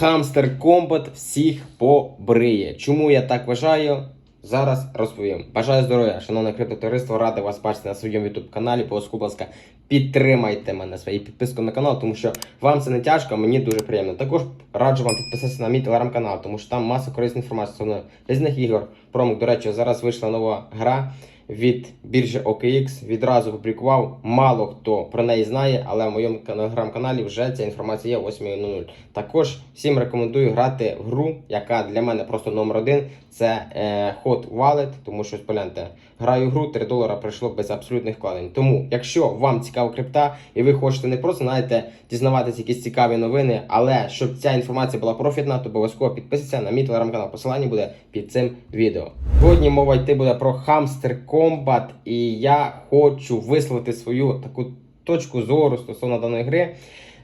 Хамстер Комбат всіх побриє. Чому я так вважаю? Зараз розповім. Бажаю здоров'я, шановне криптотовариство, радий вас бачити на своєму youtube каналі. Обов'язково, будь ласка, підтримайте мене своєю підпискою на канал, тому що вам це не тяжко, мені дуже приємно. Також раджу вам підписатися на мій телеграм-канал, тому що там маса корисної інформації стосовно різних ігор. Промок, до речі, зараз вийшла нова гра від біржі OKX. Відразу опублікував. Мало хто про неї знає, але в моєму телеграм-каналі вже ця інформація є 8.00. Також всім рекомендую грати в гру, яка для мене просто номер один. Це е, Hot Wallet, тому що погляньте, граю гру, 3 долара прийшло без абсолютних вкладень. Тому, якщо вам цікава крипта і ви хочете не просто знаєте, дізнаватися якісь цікаві новини, але щоб ця інформація була профітна, то обов'язково підписуйтесь на мій телеграм-канал. Посилання буде під цим відео. Сьогодні мова йти буде про Hamster Combat, і я хочу висловити свою таку точку зору стосовно даної гри.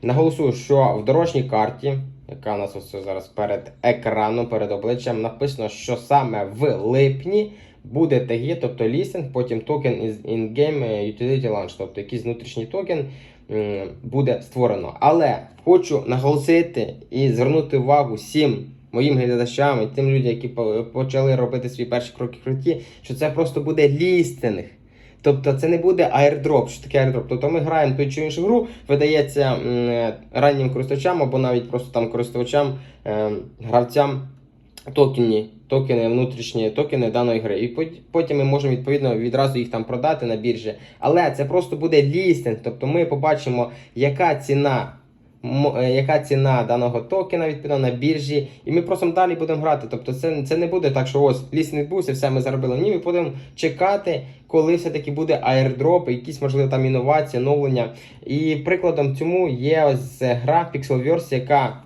Наголосую, що в дорожній карті, яка у нас ось зараз перед екраном, перед обличчям, написано, що саме в липні буде TG, тобто лістинг, потім токен in-game utility launch, тобто якийсь внутрішній токен буде створено. Але хочу наголосити і звернути увагу всім моїм глядачам і тим людям, які почали робити свої перші кроки в крипті, що це просто буде лістинг. Тобто це не буде airdrop. Що таке airdrop? Тобто ми граємо ту чи іншу гру, видається м, раннім користувачам або навіть просто там користувачам, е, гравцям токені, токени, внутрішні токени даної гри. І потім ми можемо відповідно відразу їх там продати на біржі. Але це просто буде лістинг. Тобто ми побачимо, яка ціна. Е, Яка ціна даного токена відповідно на біржі, і ми просто далі будемо грати. Тобто, це, це не буде так, що ось лістинг відбувся, все ми заробили. Ні, ми будемо чекати, коли все-таки буде аірдроп, якісь можливо там інновації, оновлення. І прикладом цьому є ось гра Pixelverse, яка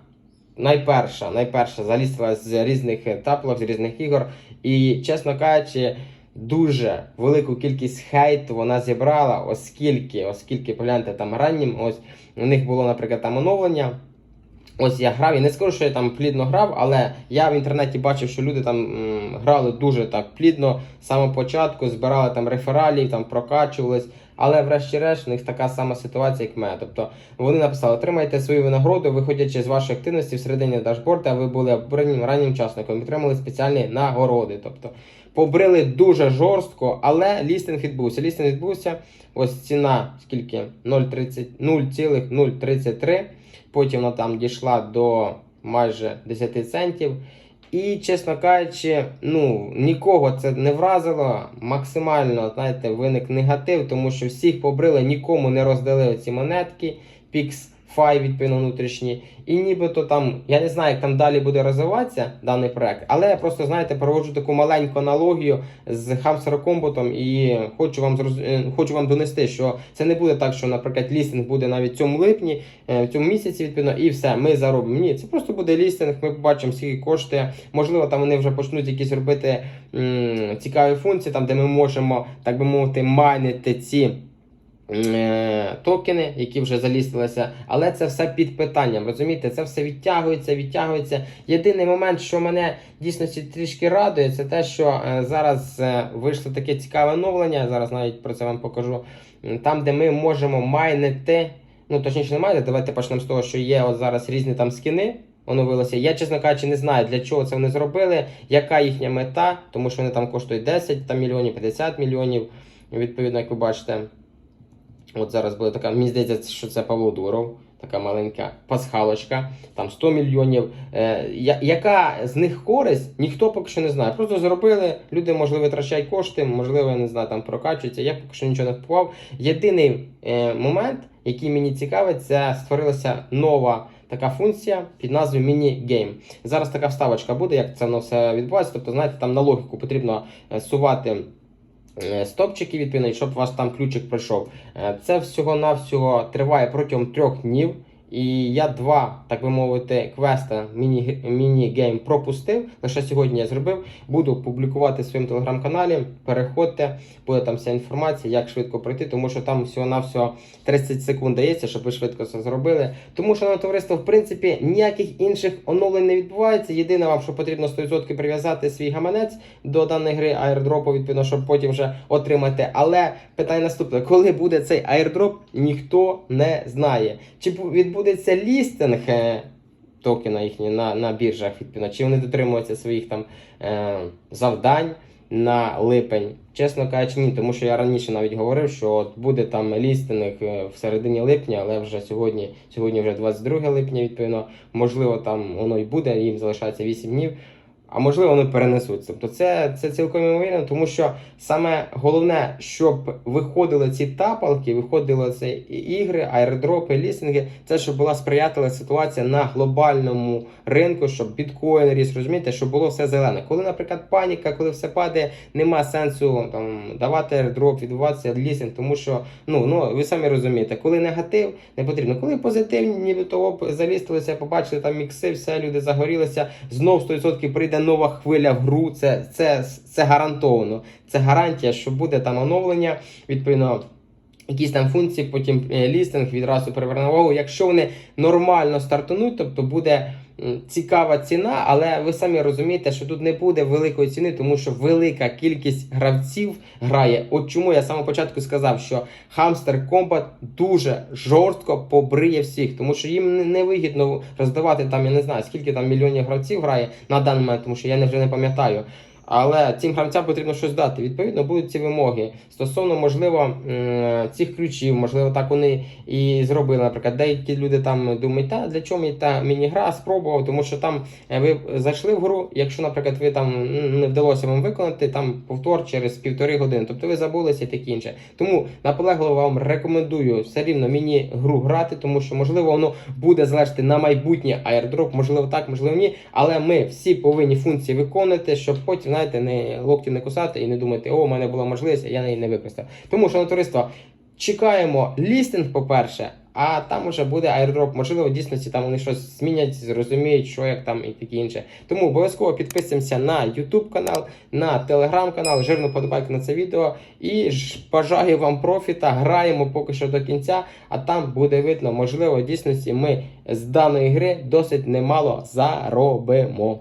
найперша, найперша залізла з різних етапів, з різних ігор. І, чесно кажучи, дуже велику кількість хейту вона зібрала, оскільки, оскільки погляньте там раннім, ось у них було, наприклад, там оновлення. Ось я грав, і не скажу, що я там плідно грав, але я в інтернеті бачив, що люди там м, грали дуже так плідно з самого початку, збирали там рефералів, там прокачувались. Але врешті-решт у них така сама ситуація, як в мене. Тобто вони написали: отримайте свою винагороду, виходячи з вашої активності всередині дашборда, ви були обраним раннім учасником, отримали спеціальні нагороди. Тобто побрили дуже жорстко, але лістинг відбувся. Лістинг відбувся. Ось ціна скільки 0,30 0,033. Потім вона там дійшла до майже 10 центів. І, чесно кажучи, ну нікого це не вразило. Максимально, знаєте, виник негатив, тому що всіх побрили, нікому не роздали ці монетки. Pix 5, відповідно, внутрішні. І нібито там, я не знаю, як там далі буде розвиватися даний проект, але я просто, знаєте, проводжу таку маленьку аналогію з Хамсерокомботом і хочу вам зроз... е, хочу вам донести, що це не буде так, що, наприклад, лістинг буде навіть в цьому липні, е, в цьому місяці, відповідно, і все, ми заробимо. Ні, це просто буде лістинг, ми побачимо, скільки коштує. Можливо, там вони вже почнуть якісь робити м, цікаві функції, там, де ми можемо, так би мовити, майнити ці. Токени, які вже залістилися, але це все під питанням. Розумієте, це все відтягується, відтягується. Єдиний момент, що мене дійсно трішки радує, це те, що е, зараз е, вийшло таке цікаве оновлення. Зараз навіть про це вам покажу. Там, де ми можемо майнити, ну точніше, не майнити, давайте почнемо з того, що є от зараз різні там скіни. Оновилося. Я, чесно кажучи, не знаю, для чого це вони зробили, яка їхня мета, тому що вони там коштують 10 там, мільйонів, 50 мільйонів. Відповідно, як ви бачите, От зараз буде така, мені здається, що це Павло Дуров, така маленька пасхалочка, там 100 мільйонів. Е, яка з них користь, ніхто поки що не знає. Просто зробили, люди, можливо, витрачають кошти, можливо, не знаю, там прокачуються. Я поки що нічого не впливав. Єдиний е, момент, який мені цікавить, це створилася нова. Така функція під назвою Mini-Game. Зараз така вставочка буде, як це воно все відбувається. Тобто, знаєте, там на логіку потрібно е, сувати е, стопчики, відповідно, щоб у вас там ключик пройшов. Е, Це всього-навсього триває протягом трьох днів. І я два, так би мовити, квеста міні- міні-гейм пропустив. Лише сьогодні я зробив. Буду публікувати в своєму телеграм-каналі. Переходьте, буде там вся інформація, як швидко пройти, тому що там всього-навсього 30 секунд дається, щоб ви швидко це зробили. Тому що на товариство, в принципі, ніяких інших оновлень не відбувається. Єдине вам, що потрібно 100% прив'язати свій гаманець до даної гри аірдропу, відповідно, щоб потім вже отримати. Але питання наступне: коли буде цей аірдроп, ніхто не знає. Чи бу- відбудеться лістинг? токена їхні на, на біржах відповідно, чи вони дотримуються своїх там е, завдань на липень. Чесно кажучи, ні, тому що я раніше навіть говорив, що от буде там лістинг е, в середині липня, але вже сьогодні, сьогодні вже 22 липня, відповідно, можливо, там воно і буде, їм залишається 8 днів. А можливо, вони перенесуть. Тобто це, це цілком ймовірно, тому що саме головне, щоб виходили ці тапалки, виходили ці ігри, аеродропи, лістинги, це щоб була сприятлива ситуація на глобальному ринку, щоб біткоін ріс, розумієте, щоб було все зелене. Коли, наприклад, паніка, коли все падає, нема сенсу там давати аеродроп, відбуватися лістинг, тому що ну, ну ви самі розумієте, коли негатив, не потрібно. Коли позитив, нібито залістилися, побачили там мікси, все, люди загорілися, знов 100% прийде нова хвиля в гру. Це, це, це гарантовано. Це гарантія, що буде там оновлення, відповідно. Якісь там функції, потім е, лістинг відразу приверне увагу. Якщо вони нормально стартануть, тобто буде цікава ціна, але ви самі розумієте, що тут не буде великої ціни, тому що велика кількість гравців грає. От чому я самого початку сказав, що Hamster Combat дуже жорстко побриє всіх, тому що їм не- не вигідно роздавати там, я не знаю, скільки там мільйонів гравців грає на даний момент, тому що я не- вже не пам'ятаю. Але цим гравцям потрібно щось дати. Відповідно, будуть ці вимоги стосовно, можливо, цих ключів, можливо, так вони і зробили. Наприклад, деякі люди там думають, та для чого мені та міні-гра спробував, тому що там е, ви зайшли в гру. Якщо, наприклад, ви там не вдалося вам виконати там повтор через півтори години, тобто ви забулися і таке інше. Тому наполегливо вам рекомендую все рівно міні-гру грати, тому що можливо воно буде залежати на майбутнє аірдроп, можливо так, можливо ні. Але ми всі повинні функції виконувати, щоб потім, знаєте, не локті не кусати і не думати, о, у мене була можливість, а я її не використав. Тому що на чекаємо лістинг, по-перше. А там уже буде аеродроп, можливо, в дійсності там вони щось змінять, зрозуміють, що як там і таке інше. Тому обов'язково підписуємося на YouTube канал, на Telegram канал, жирну подобайку на це відео. І ж бажаю вам профіта. Граємо поки що до кінця, а там буде видно, можливо, в дійсності ми з даної гри досить немало заробимо.